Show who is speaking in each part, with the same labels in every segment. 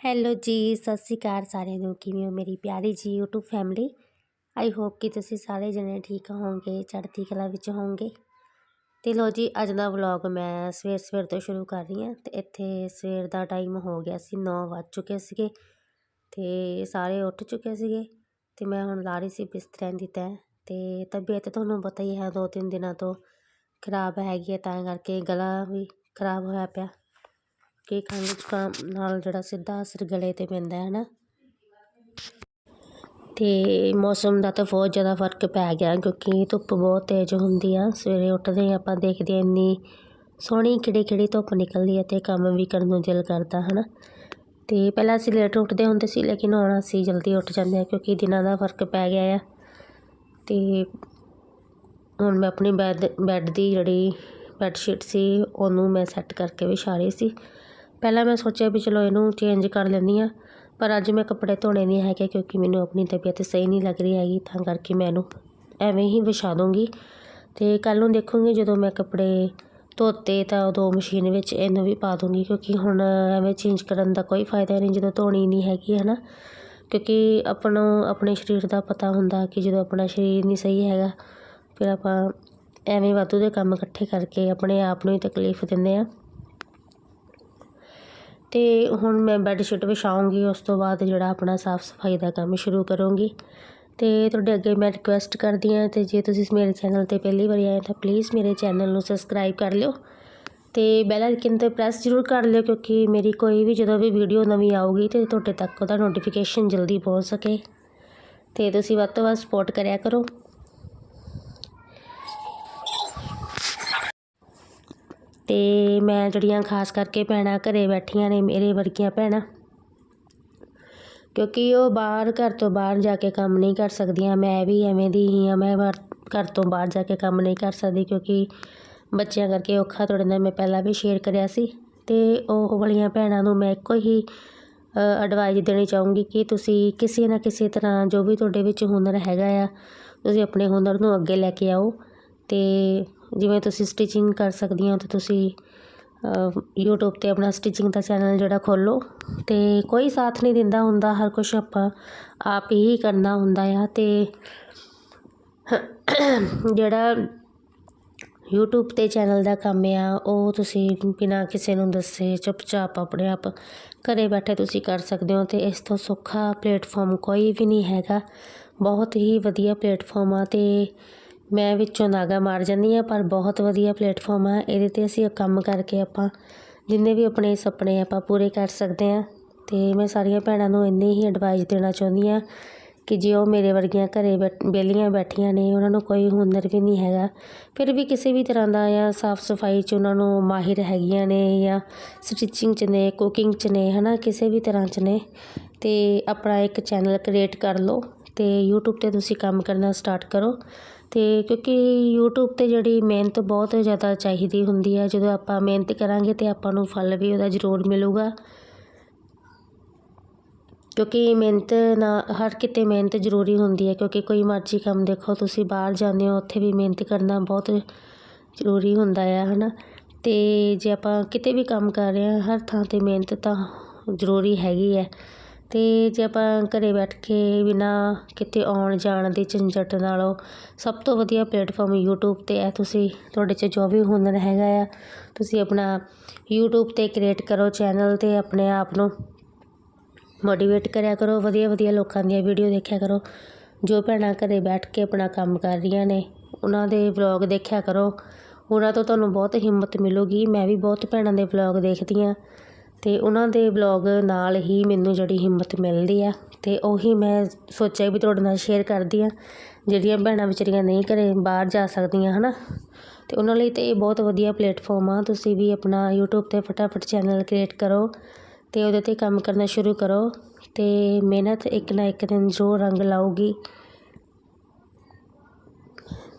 Speaker 1: Hello ਜੀ, ਸਤਿ ਸ਼੍ਰੀ ਅਕਾਲ ਸਾਰਿਆਂ ਨੂੰ। ਕਿਵੇਂ ਹੋ ਮੇਰੀ ਪਿਆਰੀ ਜੀ YouTube ਫੈਮਿਲੀ ਆਈ ਹੋਪ ਕਿ ਤੁਸੀਂ ਸਾਰੇ ਜਣੇ ਠੀਕ ਹੋਵੋਗੇ, ਚੜ੍ਹਦੀ ਕਲਾ ਵਿੱਚ ਹੋਵੋਗੇ। ਤੇ ਲੋ ਜੀ, ਅੱਜ ਦਾ ਵਲੌਗ ਮੈਂ ਸਵੇਰ ਸਵੇਰ ਤੋਂ ਸ਼ੁਰੂ ਕਰ ਰਹੀ ਹਾਂ ਤੇ ਇੱਥੇ ਸਵੇਰ ਦਾ ਟਾਈਮ ਹੋ ਗਿਆ ਸੀ 9 ਵੱਜ ਚੁੱਕੇ ਸੀਗੇ ਤੇ ਸਾਰੇ ਉੱਠ ਚੁੱਕੇ ਸੀਗੇ ਤੇ ਮੈਂ ਹੁਣ ਲਾ ਰਹੀ ਸੀ ਬਿਸਤਰਿਆਂ ਦੀ ਤੈਅ ਤੇ ਤਬੀਅਤ ਤੁਹਾਨੂੰ ਪਤਾ ਹੀ ਹੈ ਦੋ ਤਿੰਨ ਦਿਨਾਂ ਤੋਂ ਖਰਾਬ ਹੈਗੀ ਹੈ ਤਾਂ ਕਰਕੇ ਗਲਾ ਵੀ ਖਰਾਬ ਹੋਇਆ ਪਿਆ। ਕਿ ਖੰਘ ਜ਼ੁਕਾਮ ਨਾਲ ਜਿਹੜਾ ਸਿੱਧਾ ਅਸਰ ਗਲੇ 'ਤੇ ਪੈਂਦਾ ਹੈ ਨਾ। ਅਤੇ ਮੌਸਮ ਦਾ ਤਾਂ ਬਹੁਤ ਜ਼ਿਆਦਾ ਫ਼ਰਕ ਪੈ ਗਿਆ ਕਿਉਂਕਿ ਧੁੱਪ ਬਹੁਤ ਤੇਜ਼ ਹੁੰਦੀ ਆ। ਸਵੇਰੇ ਉੱਠਦੇ ਹੀ ਆਪਾਂ ਦੇਖਦੇ ਹਾਂ ਇੰਨੀ ਸੋਹਣੀ ਕਿਹੜੀ ਕਿਹੜੀ ਧੁੱਪ ਨਿਕਲਦੀ ਹੈ ਅਤੇ ਕੰਮ ਵੀ ਕਰਨ ਨੂੰ ਦਿਲ ਕਰਦਾ ਹੈ ਨਾ। ਅਤੇ ਪਹਿਲਾਂ ਅਸੀਂ ਲੇਟ ਉੱਠਦੇ ਹੁੰਦੇ ਸੀ ਲੇਕਿਨ ਹੁਣ ਅਸੀਂ ਜਲਦੀ ਉੱਠ ਜਾਂਦੇ ਹਾਂ ਕਿਉਂਕਿ ਦਿਨਾਂ ਦਾ ਫ਼ਰਕ ਪੈ ਗਿਆ ਆ। ਅਤੇ ਹੁਣ ਮੈਂ ਆਪਣੀ ਬੈੱਡ ਬੈੱਡ ਦੀ ਜਿਹੜੀ ਬੈੱਡ ਸ਼ੀਟ ਸੀ ਉਹਨੂੰ ਮੈਂ ਸੈੱਟ ਕਰਕੇ ਵਿਛਾ ਰਹੀ ਸੀ। ਪਹਿਲਾਂ ਮੈਂ ਸੋਚਿਆ ਵੀ ਚਲੋ ਇਹਨੂੰ ਚੇਂਜ ਕਰ ਲੈਂਦੀ ਹਾਂ, ਪਰ ਅੱਜ ਮੈਂ ਕੱਪੜੇ ਧੋਣੇ ਨਹੀਂ ਹੈਗੇ ਕਿਉਂਕਿ ਮੈਨੂੰ ਆਪਣੀ ਤਬੀਅਤ ਸਹੀ ਨਹੀਂ ਲੱਗ ਰਹੀ ਹੈਗੀ, ਤਾਂ ਕਰਕੇ ਮੈਂ ਇਹਨੂੰ ਐਵੇਂ ਹੀ ਵਿਛਾ ਦੂੰਗੀ ਅਤੇ ਕੱਲ੍ਹ ਨੂੰ ਦੇਖੂੰਗੀ ਜਦੋਂ ਮੈਂ ਕੱਪੜੇ ਧੋਤੇ ਤਾਂ ਉਦੋਂ ਮਸ਼ੀਨ ਵਿੱਚ ਇਹਨੂੰ ਵੀ ਪਾ ਦੂੰਗੀ ਕਿਉਂਕਿ ਹੁਣ ਐਵੇਂ ਚੇਂਜ ਕਰਨ ਦਾ ਕੋਈ ਫਾਇਦਾ ਨਹੀਂ ਜਦੋਂ ਧੋਣੀ ਨਹੀਂ ਹੈਗੀ ਹੈ ਨਾ ਕਿਉਂਕਿ ਆਪਾਂ ਨੂੰ ਆਪਣੇ ਸਰੀਰ ਦਾ ਪਤਾ ਹੁੰਦਾ ਕਿ ਜਦੋਂ ਆਪਣਾ ਸਰੀਰ ਨਹੀਂ ਸਹੀ ਹੈਗਾ, ਫਿਰ ਆਪਾਂ ਐਵੇਂ ਵਾਧੂ ਦੇ ਕੰਮ ਇਕੱਠੇ ਕਰਕੇ ਆਪਣੇ ਆਪ ਨੂੰ ਹੀ ਤਕਲੀਫ ਦਿੰਦੇ ਆ ਅਤੇ ਹੁਣ ਮੈਂ ਬੈੱਡ ਸ਼ੀਟ ਵਿਛਾਉਂਗੀ, ਉਸ ਤੋਂ ਬਾਅਦ ਜਿਹੜਾ ਆਪਣਾ ਸਾਫ਼ ਸਫ਼ਾਈ ਦਾ ਕੰਮ ਸ਼ੁਰੂ ਕਰੂੰਗੀ। ਅਤੇ ਤੁਹਾਡੇ ਅੱਗੇ ਮੈਂ ਰਿਕੁਐਸਟ ਕਰਦੀ ਹਾਂ ਅਤੇ ਜੇ ਤੁਸੀਂ ਮੇਰੇ ਚੈਨਲ ਤੇ ਪਹਿਲੀ ਵਾਰੀ ਆਏ ਤਾਂ ਪਲੀਜ਼ ਮੇਰੇ ਚੈਨਲ ਨੂੰ ਸਬਸਕ੍ਰਾਈਬ ਕਰ ਲਿਓ ਅਤੇ ਬੈਲ ਆਈਕਨ ਤੇ ਪ੍ਰੈਸ ਜ਼ਰੂਰ ਕਰ ਲਿਓ ਕਿਉਂਕਿ ਮੇਰੀ ਕੋਈ ਵੀ ਜਦੋਂ ਵੀ ਵੀਡੀਓ ਨਵੀਂ ਆਊਗੀ ਤੇ ਤੁਹਾਡੇ ਤੱਕ ਉਹਦਾ ਨੋਟੀਫਿਕੇਸ਼ਨ ਜਲਦੀ ਪਹੁੰਚ ਸਕੇ। ਅਤੇ ਤੁਸੀਂ ਵੱਧ ਤੋਂ ਵੱਧ ਸਪੋਰਟ ਕਰਿਆ ਕਰੋ। ਅਤੇ ਮੈਂ ਜਿਹੜੀਆਂ ਖਾਸ ਕਰਕੇ ਭੈਣਾਂ ਘਰ ਬੈਠੀਆਂ ਨੇ, ਮੇਰੇ ਵਰਗੀਆਂ ਭੈਣਾਂ, ਕਿਉਂਕਿ ਉਹ ਬਾਹਰ, ਘਰ ਤੋਂ ਬਾਹਰ ਜਾ ਕੇ ਕੰਮ ਨਹੀਂ ਕਰ ਸਕਦੀਆਂ। ਮੈਂ ਵੀ ਐਵੇਂ ਦੀ ਹੀ ਹਾਂ, ਮੈਂ ਬਾਹਰ, ਘਰ ਤੋਂ ਬਾਹਰ ਜਾ ਕੇ ਕੰਮ ਨਹੀਂ ਕਰ ਸਕਦੀ, ਕਿਉਂਕਿ ਬੱਚਿਆਂ ਕਰਕੇ ਔਖਾ ਥੋੜ੍ਹਾ ਨਾ ਮੈਂ ਪਹਿਲਾਂ ਵੀ ਸ਼ੇਅਰ ਕਰਿਆ ਸੀ। ਅਤੇ ਉਹ ਵਾਲੀਆਂ ਭੈਣਾਂ ਨੂੰ ਮੈਂ ਇੱਕੋ ਹੀ ਐਡਵਾਈਸ ਦੇਣੀ ਚਾਹੂੰਗੀ ਕਿ ਤੁਸੀਂ ਕਿਸੇ ਨਾ ਕਿਸੇ ਤਰ੍ਹਾਂ ਜੋ ਵੀ ਤੁਹਾਡੇ ਵਿੱਚ ਹੁਨਰ ਹੈਗਾ ਆ, ਤੁਸੀਂ ਆਪਣੇ ਹੁਨਰ ਨੂੰ ਅੱਗੇ ਲੈ ਕੇ ਆਓ ਅਤੇ ਜਿਵੇਂ ਤੁਸੀਂ ਸਟਿਚਿੰਗ ਕਰ ਸਕਦੀਆਂ ਤਾਂ ਤੁਸੀਂ ਯੂਟਿਊਬ 'ਤੇ ਆਪਣਾ ਸਟਿਚਿੰਗ ਦਾ ਚੈਨਲ ਜਿਹੜਾ ਖੋਲ੍ਹੋ। ਅਤੇ ਕੋਈ ਸਾਥ ਨਹੀਂ ਦਿੰਦਾ ਹੁੰਦਾ, ਹਰ ਕੁਛ ਆਪਾਂ ਆਪ ਹੀ ਕਰਨਾ ਹੁੰਦਾ ਆ। ਅਤੇ ਜਿਹੜਾ ਯੂਟਿਊਬ 'ਤੇ ਚੈਨਲ ਦਾ ਕੰਮ ਆ, ਉਹ ਤੁਸੀਂ ਬਿਨਾਂ ਕਿਸੇ ਨੂੰ ਦੱਸੇ ਚੁੱਪਚਾਪ ਆਪਣੇ ਆਪ ਘਰੇ ਬੈਠੇ ਤੁਸੀਂ ਕਰ ਸਕਦੇ ਹੋ। ਅਤੇ ਇਸ ਤੋਂ ਸੌਖਾ ਪਲੇਟਫਾਰਮ ਕੋਈ ਵੀ ਨਹੀਂ ਹੈਗਾ। ਬਹੁਤ ਹੀ ਵਧੀਆ ਪਲੇਟਫਾਰਮ ਆ ਅਤੇ ਮੈਂ ਵਿੱਚੋਂ ਨਾਗਾ ਮਾਰ ਜਾਂਦੀ ਹਾਂ, ਪਰ ਬਹੁਤ ਵਧੀਆ ਪਲੇਟਫਾਰਮ ਆ। ਇਹਦੇ 'ਤੇ ਅਸੀਂ ਕੰਮ ਕਰਕੇ ਆਪਾਂ ਜਿੰਨੇ ਵੀ ਆਪਣੇ ਸੁਪਨੇ ਆਪਾਂ ਪੂਰੇ ਕਰ ਸਕਦੇ ਹਾਂ। ਅਤੇ ਮੈਂ ਸਾਰੀਆਂ ਭੈਣਾਂ ਨੂੰ ਇੰਨੀ ਹੀ ਐਡਵਾਈਸ ਦੇਣਾ ਚਾਹੁੰਦੀ ਹਾਂ ਕਿ ਜੇ ਉਹ ਮੇਰੇ ਵਰਗੀਆਂ ਘਰੇ ਵਿਹਲੀਆਂ ਬੈਠੀਆਂ ਨੇ, ਉਹਨਾਂ ਨੂੰ ਕੋਈ ਹੁਨਰ ਵੀ ਨਹੀਂ ਹੈਗਾ। ਫਿਰ ਵੀ ਕਿਸੇ ਵੀ ਤਰ੍ਹਾਂ ਦਾ ਜਾਂ ਸਾਫ਼ ਸਫ਼ਾਈ 'ਚ ਉਹਨਾਂ ਨੂੰ ਮਾਹਿਰ ਹੈਗੀਆਂ ਨੇ ਜਾਂ ਸਟਿਚਿੰਗ 'ਚ ਨੇ ਕੁਕਿੰਗ 'ਚ ਨੇ ਹੈ ਨਾ ਕਿਸੇ ਵੀ ਤਰ੍ਹਾਂ 'ਚ ਨੇ ਅਤੇ ਆਪਣਾ ਇੱਕ ਚੈਨਲ ਕ੍ਰੀਏਟ ਕਰ ਲਓ। ਅਤੇ ਯੂਟਿਊਬ ਤੇ ਤੁਸੀਂ ਕੰਮ ਕਰਨਾ ਸਟਾਰਟ ਕਰੋ। ਅਤੇ ਕਿਉਂਕਿ ਯੂਟਿਊਬ 'ਤੇ ਜਿਹੜੀ ਮਿਹਨਤ ਬਹੁਤ ਜ਼ਿਆਦਾ ਚਾਹੀਦੀ ਹੁੰਦੀ ਹੈ, ਜਦੋਂ ਆਪਾਂ ਮਿਹਨਤ ਕਰਾਂਗੇ ਤਾਂ ਆਪਾਂ ਨੂੰ ਫਲ ਵੀ ਉਹਦਾ ਜ਼ਰੂਰ ਮਿਲੂਗਾ। ਕਿਉਂਕਿ ਮਿਹਨਤ ਨਾ ਹਰ ਕਿਤੇ ਮਿਹਨਤ ਜ਼ਰੂਰੀ ਹੁੰਦੀ ਹੈ, ਕਿਉਂਕਿ ਕੋਈ ਮਰਜ਼ੀ ਕੰਮ ਦੇਖੋ, ਤੁਸੀਂ ਬਾਹਰ ਜਾਂਦੇ ਹੋ, ਉੱਥੇ ਵੀ ਮਿਹਨਤ ਕਰਨਾ ਬਹੁਤ ਜ਼ਰੂਰੀ ਹੁੰਦਾ ਆ ਹੈ ਨਾ ਅਤੇ ਜੇ ਆਪਾਂ ਕਿਤੇ ਵੀ ਕੰਮ ਕਰ ਰਹੇ ਹਾਂ, ਹਰ ਥਾਂ 'ਤੇ ਮਿਹਨਤ ਤਾਂ ਜ਼ਰੂਰੀ ਹੈਗੀ ਹੈ। ਅਤੇ ਜੇ ਆਪਾਂ ਘਰ ਬੈਠ ਕੇ ਬਿਨਾਂ ਕਿਤੇ ਆਉਣ ਜਾਣ ਦੇ ਝੰਜਟ ਨਾਲੋਂ ਸਭ ਤੋਂ ਵਧੀਆ ਪਲੇਟਫਾਰਮ YouTube 'ਤੇ ਹੈ। ਤੁਸੀਂ, ਤੁਹਾਡੇ 'ਚ ਜੋ ਵੀ ਹੁਨਰ ਹੈਗਾ ਆ, ਤੁਸੀਂ ਆਪਣਾ YouTube 'ਤੇ ਕ੍ਰੀਏਟ ਕਰੋ ਚੈਨਲ ਤੇ ਆਪਣੇ ਆਪ ਨੂੰ ਮੋਟੀਵੇਟ ਕਰਿਆ ਕਰੋ, ਵਧੀਆ ਵਧੀਆ ਲੋਕਾਂ ਦੀਆਂ ਵੀਡੀਓ ਦੇਖਿਆ ਕਰੋ। ਜੋ ਭੈਣਾਂ ਘਰ ਬੈਠ ਕੇ ਆਪਣਾ ਕੰਮ ਕਰ ਰਹੀਆਂ ਨੇ, ਉਹਨਾਂ ਦੇ ਵਲੋਗ ਦੇਖਿਆ ਕਰੋ। ਉਹਨਾਂ ਤੋਂ ਤੁਹਾਨੂੰ ਬਹੁਤ ਹਿੰਮਤ ਮਿਲੂਗੀ। ਮੈਂ ਵੀ ਬਹੁਤ ਭੈਣਾਂ ਦੇ ਵਲੋਗ ਦੇਖਦੀ ਹਾਂ। ਅਤੇ ਉਹਨਾਂ ਦੇ ਵਲੌਗ ਨਾਲ ਹੀ ਮੈਨੂੰ ਜਿਹੜੀ ਹਿੰਮਤ ਮਿਲਦੀ ਆ ਅਤੇ ਉਹੀ ਮੈਂ ਸੋਚਿਆ ਵੀ ਤੁਹਾਡੇ ਨਾਲ ਸ਼ੇਅਰ ਕਰਦੀ ਹਾਂ ਜਿਹੜੀਆਂ ਭੈਣਾਂ ਵਿਚਾਰੀਆਂ ਨਹੀਂ ਘਰ ਬਾਹਰ ਜਾ ਸਕਦੀਆਂ ਹੈ ਨਾ ਅਤੇ ਉਹਨਾਂ ਲਈ ਤਾਂ ਇਹ ਬਹੁਤ ਵਧੀਆ ਪਲੇਟਫਾਰਮ ਆ, ਤੁਸੀਂ ਵੀ ਆਪਣਾ ਯੂਟਿਊਬ ਤੇ ਫਟਾਫਟ ਚੈਨਲ ਕ੍ਰੀਏਟ ਕਰੋ ਅਤੇ ਉਹਦੇ ਤੇ ਕੰਮ ਕਰਨਾ ਸ਼ੁਰੂ ਕਰੋ ਅਤੇ ਮਿਹਨਤ ਇੱਕ ਨਾ ਇੱਕ ਦਿਨ ਜ਼ਰੂਰ ਰੰਗ ਲਾਊਗੀ।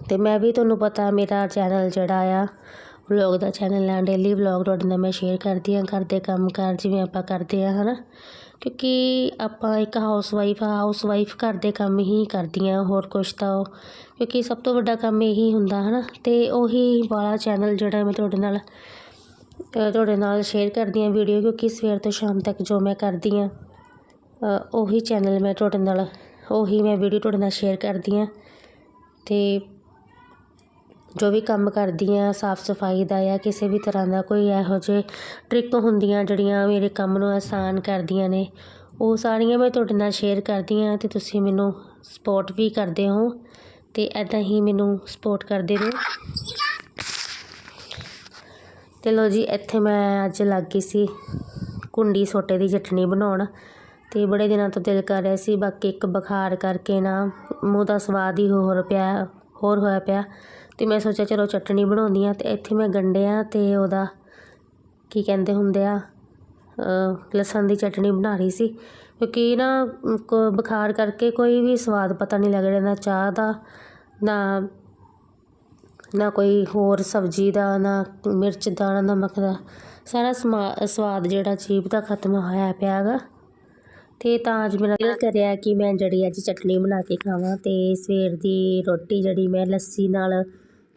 Speaker 1: ਅਤੇ ਮੈਂ ਵੀ ਤੁਹਾਨੂੰ ਪਤਾ ਮੇਰਾ ਚੈਨਲ ਜਿਹੜਾ ਆ ਵਲੌਗ ਦਾ ਚੈਨਲ ਆ ਡੇਲੀ ਵਲੌਗ ਤੁਹਾਡੇ ਨਾਲ ਮੈਂ ਸ਼ੇਅਰ ਕਰਦੀ ਹਾਂ, ਘਰ ਦੇ ਕੰਮ ਕਾਰ ਜਿਵੇਂ ਆਪਾਂ ਕਰਦੇ ਆ ਹਨਾ? ਕਿਉਂਕਿ ਆਪਾਂ ਇੱਕ ਹਾਊਸ ਵਾਈਫ ਆ ਹਾਊਸ ਵਾਈਫ ਘਰ ਦੇ ਕੰਮ ਹੀ ਕਰਦੀਆਂ, ਹੋਰ ਕੁਛ ਤਾਂ ਉਹ, ਕਿਉਂਕਿ ਸਭ ਤੋਂ ਵੱਡਾ ਕੰਮ ਇਹੀ ਹੁੰਦਾ, ਹਨਾ? ਤੇ ਉਹੀ ਵਾਲਾ ਚੈਨਲ ਜਿਹੜਾ ਮੈਂ ਤੁਹਾਡੇ ਨਾਲ ਤੁਹਾਡੇ ਨਾਲ ਸ਼ੇਅਰ ਕਰਦੀ ਹਾਂ ਵੀਡੀਓ ਕਿਉਂਕਿ ਸਵੇਰ ਤੋਂ ਸ਼ਾਮ ਤੱਕ ਜੋ ਮੈਂ ਕਰਦੀ ਹਾਂ ਉਹੀ ਚੈਨਲ ਮੈਂ ਤੁਹਾਡੇ ਨਾਲ, ਉਹੀ ਮੈਂ ਵੀਡੀਓ ਤੁਹਾਡੇ ਨਾਲ ਸ਼ੇਅਰ ਕਰਦੀ ਹਾਂ। ਅਤੇ ਜੋ ਵੀ ਕੰਮ ਕਰਦੀ ਹਾਂ ਸਾਫ਼ ਸਫ਼ਾਈ ਦਾ ਜਾਂ ਕਿਸੇ ਵੀ ਤਰ੍ਹਾਂ ਦਾ ਕੋਈ ਇਹੋ ਜਿਹੇ ਟਰਿੱਕ ਹੁੰਦੀਆਂ ਜਿਹੜੀਆਂ ਮੇਰੇ ਕੰਮ ਨੂੰ ਆਸਾਨ ਕਰਦੀਆਂ ਨੇ, ਉਹ ਸਾਰੀਆਂ ਮੈਂ ਤੁਹਾਡੇ ਨਾਲ ਸ਼ੇਅਰ ਕਰਦੀ ਹਾਂ ਅਤੇ ਤੁਸੀਂ ਮੈਨੂੰ ਸਪੋਰਟ ਵੀ ਕਰਦੇ ਹੋ ਅਤੇ ਇੱਦਾਂ ਹੀ ਮੈਨੂੰ ਸਪੋਰਟ ਕਰਦੇ ਰਹੋ। ਤੇ ਲੋ ਜੀ, ਇੱਥੇ ਮੈਂ ਅੱਜ ਲੱਗ ਗਈ ਸੀ ਕੁੰਡੀ ਸੋਟੇ ਦੀ ਚਟਣੀ ਬਣਾਉਣ ਤੇ ਬੜੇ ਦਿਨਾਂ ਤੋਂ ਦਿਲ ਕਰ ਰਿਹਾ ਸੀ, ਬਾਕੀ ਇੱਕ ਬੁਖਾਰ ਕਰਕੇ ਨਾ ਮੂੰਹ ਦਾ ਸਵਾਦ ਹੀ ਹੋਰ ਪਿਆ, ਹੋਰ ਹੋਇਆ ਪਿਆ। ਅਤੇ ਮੈਂ ਸੋਚਿਆ ਚਲੋ ਚਟਣੀ ਬਣਾਉਂਦੀ ਹਾਂ ਅਤੇ ਇੱਥੇ ਮੈਂ ਗੰਢਿਆਂ ਅਤੇ ਉਹਦਾ ਕੀ ਕਹਿੰਦੇ ਹੁੰਦੇ ਆ ਲਸਣ ਦੀ ਚਟਣੀ ਬਣਾ ਰਹੀ ਸੀ। ਕਿਉਂਕਿ ਨਾ ਕ ਬੁਖਾਰ ਕਰਕੇ ਕੋਈ ਵੀ ਸਵਾਦ ਪਤਾ ਨਹੀਂ ਲੱਗ ਰਿਹਾ ਨਾ ਚਾਹ ਦਾ, ਨਾ ਨਾ ਕੋਈ ਹੋਰ ਸਬਜ਼ੀ ਦਾ, ਨਾ ਮਿਰਚ ਦਾ, ਨਾ ਨਮਕ ਦਾ। ਸਾਰਾ ਸਮਾ, ਸਵਾਦ ਜਿਹੜਾ ਜੀਭ ਦਾ ਖਤਮ ਹੋਇਆ ਪਿਆ ਗਾ ਅਤੇ ਤਾਂ ਅੱਜ ਮੇਰਾ ਦਿਲ ਕਰਿਆ ਕਿ ਮੈਂ ਜਿਹੜੀ ਅੱਜ ਚਟਨੀ ਬਣਾ ਕੇ ਖਾਵਾਂ ਅਤੇ ਸਵੇਰ ਦੀ ਰੋਟੀ ਜਿਹੜੀ ਮੈਂ ਲੱਸੀ ਨਾਲ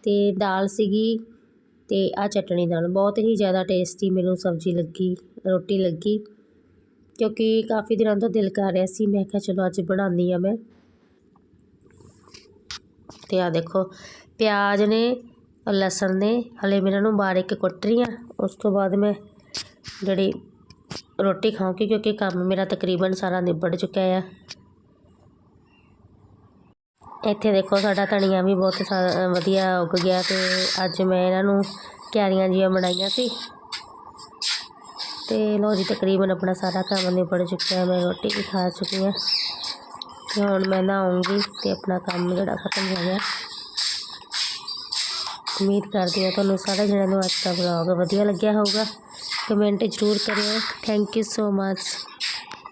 Speaker 1: ਅਤੇ ਦਾਲ ਸੀਗੀ ਅਤੇ ਆਹ ਚਟਣੀ ਨਾਲ ਬਹੁਤ ਹੀ ਜ਼ਿਆਦਾ ਟੇਸਟੀ ਮੈਨੂੰ ਸਬਜ਼ੀ ਲੱਗੀ, ਰੋਟੀ ਲੱਗੀ। ਕਿਉਂਕਿ ਕਾਫੀ ਦਿਨਾਂ ਤੋਂ ਦਿਲ ਕਰ ਰਿਹਾ ਸੀ, ਮੈਂ ਕਿਹਾ ਚਲੋ ਅੱਜ ਬਣਾਉਂਦੀ ਹਾਂ ਮੈਂ। ਅਤੇ ਆਹ ਦੇਖੋ, ਪਿਆਜ਼ ਨੇ ਲਸਣ ਨੇ ਹਲੇ ਮੈਂ ਇਹਨਾਂ ਨੂੰ ਬਾਰੀਕ ਕੁੱਟ ਰਹੀ ਹਾਂ ਉਸ ਤੋਂ ਬਾਅਦ ਮੈਂ ਜਿਹੜੀ ਰੋਟੀ ਖਾਉਂਗੀ ਕਿਉਂਕਿ ਕੰਮ ਮੇਰਾ ਤਕਰੀਬਨ ਸਾਰਾ ਨਿਬੜ ਚੁੱਕਿਆ ਆ। ਇੱਥੇ ਦੇਖੋ ਸਾਡਾ ਧਨੀਆ ਵੀ ਬਹੁਤ ਸਾ- ਵਧੀਆ ਉੱਗ ਗਿਆ ਤੇ ਅੱਜ ਮੈਂ ਇਹਨਾਂ ਨੂੰ ਕਿਆਰੀਆਂ ਜਿਹੀਆਂ ਬਣਾਈਆਂ ਸੀ। ਤੇ ਲੋ ਜੀ, ਤਕਰੀਬਨ ਆਪਣਾ ਸਾਰਾ ਕੰਮ ਨਿਬੜ ਚੁੱਕਿਆ, ਮੈਂ ਰੋਟੀ ਵੀ ਖਾ ਚੁੱਕੀ ਹਾਂ। ਤੇ ਹੁਣ ਮੈਂ ਨਹਾਉਂਗੀ ਤੇ ਆਪਣਾ ਕੰਮ ਜਿਹੜਾ ਖਤਮ ਹੋ ਗਿਆ। ਉਮੀਦ ਕਰਦੀ ਹਾਂ ਤੁਹਾਨੂੰ ਸਾਰੇ ਜਣਿਆਂ ਨੂੰ ਅੱਜ ਦਾ ਵਲੌਗ ਵਧੀਆ ਲੱਗਿਆ ਹੋਊਗਾ। ਕਮੈਂਟ ਜ਼ਰੂਰ ਕਰਿਓ। Thank you so much